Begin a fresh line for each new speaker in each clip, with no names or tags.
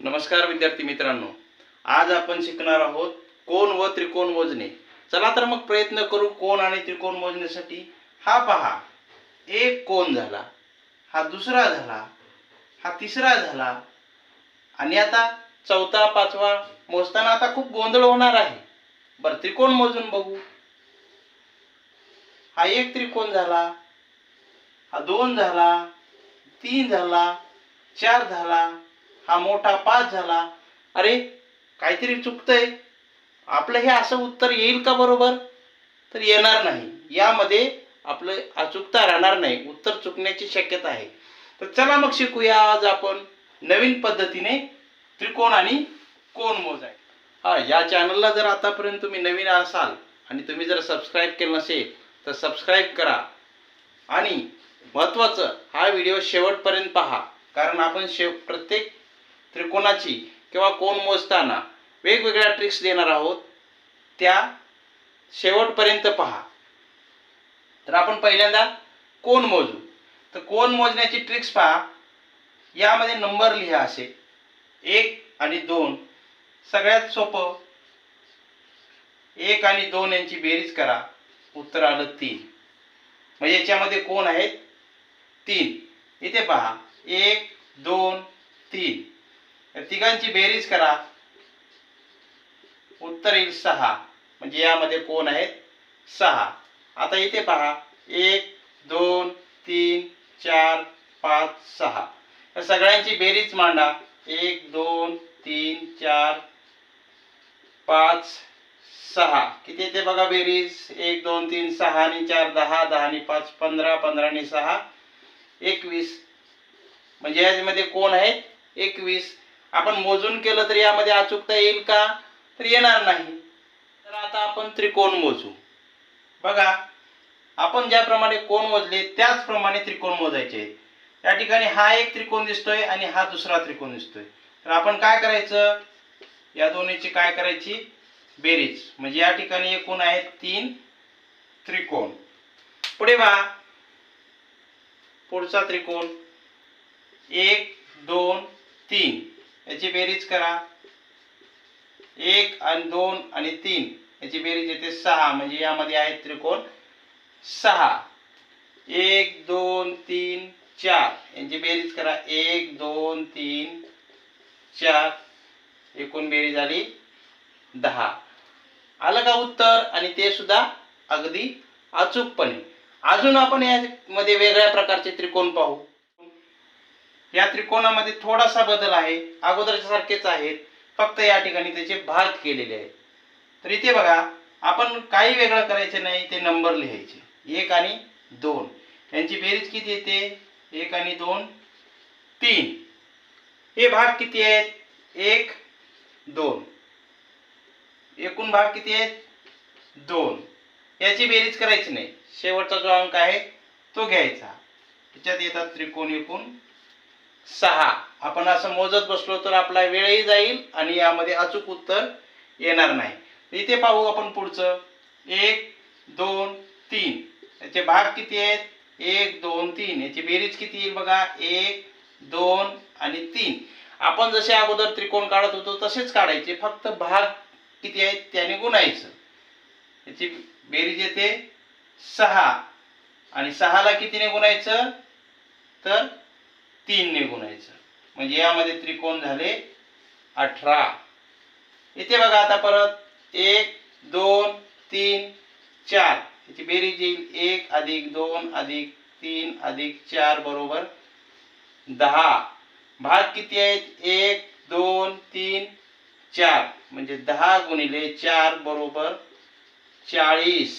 नमस्कार विद्यार्थी मित्रांनो. आज आपण शिकणार आहोत कोण व त्रिकोण मोजणे. चला तर मग प्रयत्न करू कोण आणि त्रिकोण मोजण्यासाठी. हा पहा. एक कोण झाला हा दुसरा झाला हा तिसरा झाला. आणि आता चौथा पाचवा मोजताना आता खूप गोंधळ होणार आहे. बरं त्रिकोण मोजून बघू. हा एक त्रिकोण झाला हा दोन झाला तीन झाला चार झाला हा मोठा पाच झाला. अरे काहीतरी चुकतंय. आपलं हे असं उत्तर येईल का बरोबर? तर येणार नाही. यामध्ये आपलं अचूकता राहणार नाही. उत्तर चुकण्याची शक्यता आहे. तर चला मग शिकूया. आज आपण नवीन पद्धतीने त्रिकोण आणि कोण मोजाय. हा या चॅनलला जर आतापर्यंत तुम्ही नवीन असाल आणि तुम्ही जर सबस्क्राईब केलं नसेल तर सबस्क्राईब करा. आणि महत्त्वाचं हा व्हिडिओ शेवटपर्यंत पहा. कारण आपण शेव प्रत्येक त्रिकोणाची किंवा कोण मोजताना वेगवेगळ्या ट्रिक्स देणार आहोत त्या शेवटपर्यंत पहा. तर आपण पहिल्यांदा कोण मोजू. तर कोण मोजण्याची ट्रिक्स पहा. यामध्ये नंबर लिहा असे. एक आणि दोन. सगळ्यात सोपं. एक आणि दोन यांची बेरीज करा. उत्तर आलं तीन. म्हणजे याच्यामध्ये कोण आहेत? तीन. इथे पहा. एक दोन तीन. तर तिघांची बेरीज करा. उत्तर येईल सहा. म्हणजे यामध्ये कोण आहेत? सहा. आता इथे पहा. एक दोन तीन चार पाच सहा. तर सगळ्यांची बेरीज मांडा. एक दोन तीन चार पाच सहा. किती येते बघा बेरीज? एक दोन तीन सहा आणि चार दहा दहा आणि पाच पंधरा पंधरा आणि सहा. एकवीस. म्हणजे यामध्ये कोण आहेत एकवीस. आपण मोजून केलं तर यामध्ये अचूकता येईल का? तर येणार नाही. तर आता आपण त्रिकोण मोजू. बघा आपण ज्याप्रमाणे कोण मोजले त्याचप्रमाणे त्रिकोण मोजायचे. आहेत या ठिकाणी हा एक त्रिकोण दिसतोय आणि हा दुसरा त्रिकोण दिसतोय. तर आपण काय करायचं? या दोन्हीची काय करायची? बेरीज. म्हणजे या ठिकाणी एकूण आहेत तीन त्रिकोण. पुढे बा पुढचा त्रिकोण. एक दोन तीन. याची बेरीज करा. एक आणि दोन आणि तीन. याची बेरीज येते सहा. म्हणजे यामध्ये आहेत त्रिकोण सहा. एक दोन तीन चार. यांची बेरीज करा. एक दोन तीन चार. एकूण बेरीज आली दहा. आलं का उत्तर? आणि ते सुद्धा अगदी अचूकपणे. अजून आपण यामध्ये वेगळ्या प्रकारचे त्रिकोण पाहू. या त्रिकोणामध्ये थोडासा बदल आहे अगोदरच्या सारखेच आहेत फक्त या ठिकाणी त्याचे भाग केलेले आहेत. तर इथे बघा आपण काही वेगळं करायचे नाही ते नंबर लिहायचे. एक आणि दोन. यांची बेरीज किती येते? एक आणि दोन तीन. हे भाग किती आहेत? एक दोन. एकूण भाग किती आहेत? दोन. याची बेरीज करायची नाही. शेवटचा जो अंक आहे तो घ्यायचा. त्याच्यात येतात त्रिकोण एकूण सहा. आपण असं मोजत बसलो तर आपला वेळही जाईल आणि यामध्ये अचूक उत्तर येणार नाही. इथे पाहू आपण पुढचं. एक दोन तीन. याचे भाग किती आहेत? एक दोन तीन. याची बेरीज किती येईल बघा? एक दोन आणि तीन. आपण जसे अगोदर त्रिकोण काढत होतो तसेच काढायचे. फक्त भाग किती आहेत? त्याने गुणायचं. याची बेरीज येते सहा. आणि सहाला कितीने गुणायचं? तर तीनने गुणायचं म्हणजे यामध्ये त्रिकोण झाले अठरा. इथे बघा आता परत एक दोन तीन चार. याची बेरीज येईल एक अधिक दोन अधिक तीन अधिक चार बरोबर दहा. भाग किती आहेत? एक दोन तीन चार. म्हणजे दहा गुणिले चार बरोबर चाळीस.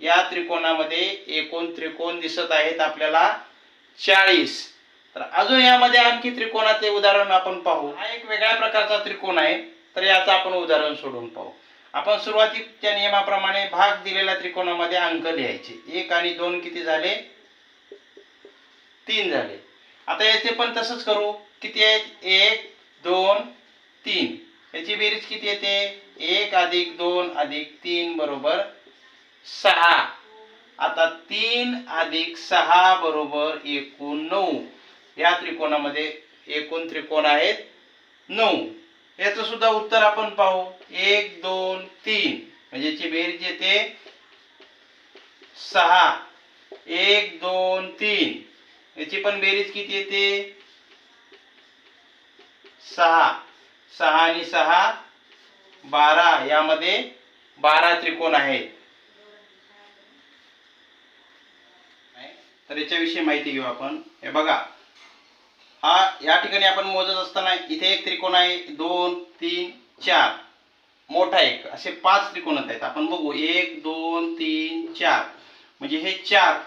या त्रिकोणामध्ये एकूण त्रिकोण दिसत आहेत आपल्याला चाळीस. तर अजून यामध्ये आणखी त्रिकोणाचे उदाहरण आपण पाहू. हा एक वेगळ्या प्रकारचा त्रिकोण आहे. तर याचं आपण उदाहरण सोडून पाहू. आपण सुरुवातीच्या नियमाप्रमाणे भाग दिलेल्या त्रिकोणामध्ये अंक लिहायचे. एक आणि दोन किती झाले? तीन झाले. आता याचे पण तसंच करू. किती आहेत? एक दोन तीन. याची बेरीज किती येते? एक अधिक दोन अधिक तीन बरोबर सहा. आता तीन अधिक सहा बरोबर एकूण नऊ. या त्रिकोणामध्ये एकूण त्रिकोण आहेत. नऊ. याचं सुद्धा उत्तर आपण पाहू. एक दोन तीन. म्हणजे याची बेरीज येते सहा. एक दोन तीन. याची पण बेरीज किती येते? सहा. सहा आणि सहा बारा. यामध्ये बारा त्रिकोण आहेत. तर याच्याविषयी माहिती घेऊ आपण. हे बघा. हा या ठिकाणी आपण मोजत असताना इथे एक त्रिकोण आहे. दोन तीन चार. मोठा एक. असे पाच त्रिकोण आहेत. आपण बघू. एक दोन तीन चार. म्हणजे हे चार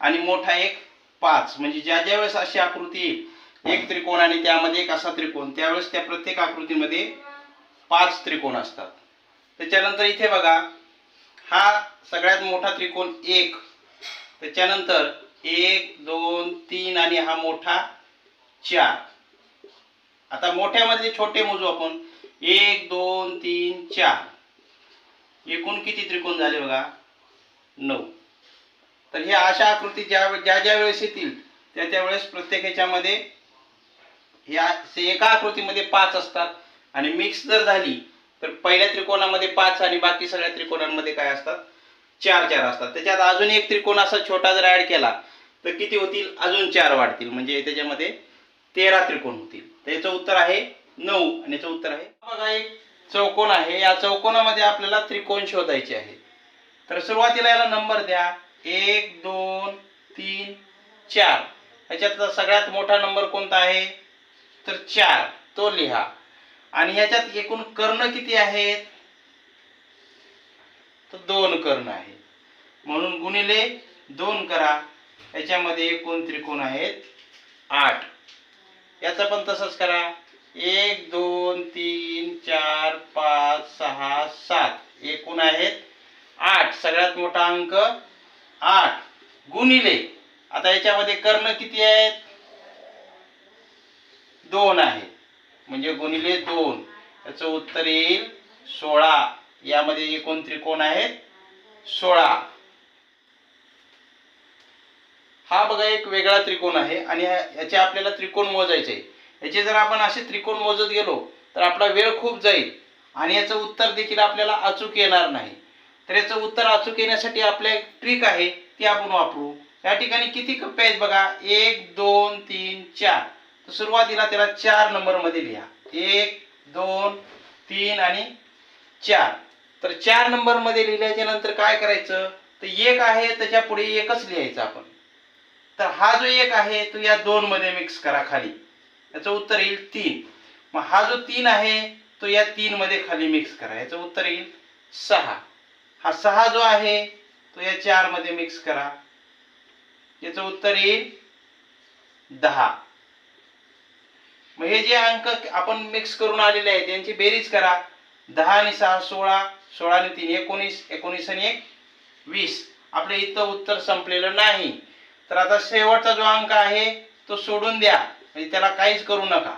आणि मोठा एक पाच. म्हणजे ज्या ज्या वेळेस अशी आकृती येईल एक त्रिकोण आणि त्यामध्ये एक असा त्रिकोण त्यावेळेस त्या प्रत्येक आकृतीमध्ये पाच त्रिकोण असतात. त्याच्यानंतर इथे बघा. हा सगळ्यात मोठा त्रिकोण एक. त्याच्यानंतर एक दोन तीन आणि हा मोठा चार. आता मोठ्यामधले छोटे मोजू आपण. एक दोन तीन चार. एकूण किती त्रिकोण झाले बघा? नऊ. तर ह्या अशा आकृती ज्या ज्या ज्या वेळेस येतील त्या त्यावेळेस प्रत्येक ह्याच्यामध्ये ह्या एका आकृतीमध्ये पाच असतात. आणि मिक्स जर झाली तर पहिल्या त्रिकोणामध्ये पाच आणि बाकी सगळ्या त्रिकोणांमध्ये काय असतात? चार चार असतात. त्याच्यात अजून एक त्रिकोण असा छोटा जर ऍड केला तर किती होतील? अजून चार वाढतील. म्हणजे त्याच्यामध्ये तेरा त्रिकोण होतील. तर याचं उत्तर आहे नऊ आणि याचं उत्तर आहे बघा एक चौकोन आहे. या चौकोनामध्ये आपल्याला त्रिकोण शोधायचे आहे तर सुरुवातीला याला नंबर द्या. एक दोन तीन चार. ह्याच्यातला सगळ्यात मोठा नंबर कोणता आहे? तर चार. तो लिहा. आणि ह्याच्यात एकूण कर्ण किती आहेत? तर दोन कर्ण आहे म्हणून गुणिले दोन करा. याच्यामध्ये एकूण त्रिकोण आहेत आठ. याचा पण तसंच करा. एक दोन तीन चार पाच सहा सात. एकूण आहेत आठ. सगळ्यात मोठा अंक आठ. गुणिले. आता याच्यामध्ये कर्ण किती आहेत? दोन आहे. म्हणजे गुणिले दोन. याचं उत्तर येईल सोळा. यामध्ये एकूण त्रिकोण आहेत सोळा. हा बघा एक वेगळा त्रिकोण आहे आणि याचे आपल्याला त्रिकोण मोजायचे आहे. याचे जर आपण असे त्रिकोण मोजत गेलो तर आपला वेळ खूप जाईल आणि याचं उत्तर देखील आपल्याला अचूक येणार नाही. तर याचं उत्तर अचूक येण्यासाठी आपल्या एक ट्रिक आहे ती आपण वापरू. या ठिकाणी किती कप्पे आहेत बघा? एक दोन तीन चार. तर सुरुवातीला त्याला चार नंबरमध्ये लिहा. एक दोन तीन आणि चार. तर चार नंबरमध्ये लिहिल्याच्या नंतर काय करायचं? तर एक आहे त्याच्या पुढे एकच लिहायचं आपण. तर हा जो एक आहे तो या दोन मध्ये मिक्स करा खाली. याचं उत्तर येईल तीन. मग हा जो तीन आहे तो या तीन मध्ये खाली मिक्स करा. याचं उत्तर येईल सहा. हा सहा जो आहे तो या चारमध्ये मिक्स करा. याचं उत्तर येईल दहा. मग हे जे अंक आपण मिक्स करून आलेले आहेत यांची बेरीज करा. दहा आणि सहा सोळा. सोळा आणि तीन एकोणीस. एकोणीस आणि एक वीस. आपलं इथं उत्तर संपलेलं नाही. तर आता शेवटचा जो अंक आहे तो सोडून द्या. म्हणजे त्याला काहीच करू नका.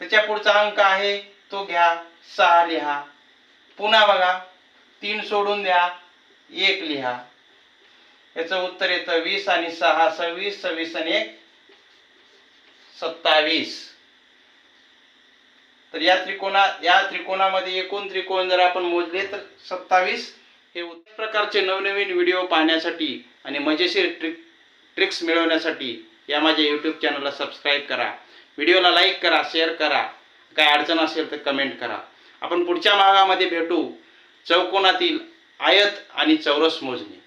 त्याच्या पुढचा अंक आहे तो घ्या सहा लिहा. पुन्हा बघा तीन सोडून द्या एक लिहा. याचं उत्तर येतं वीस आणि सहा सव्वीस सव्वीस आणि एक सत्तावीस. तर या त्रिकोणा या त्रिकोणामध्ये एकूण त्रिकोण जर आपण मोजले तर सत्तावीस हे उत्तर प्रकारचे नवनवीन व्हिडिओ पाहण्यासाठी आणि मजेशीर ट्रिक ट्रिक्स मिळवण्यासाठी या माझ्या यूट्यूब चॅनलला सबस्क्राईब करा. व्हिडिओला लाईक करा शेअर करा. काय अडचण असेल तर कमेंट करा. आपण पुढच्या भागामध्ये भेटू. चौकोनातील आयत आणि चौरस मोजणी.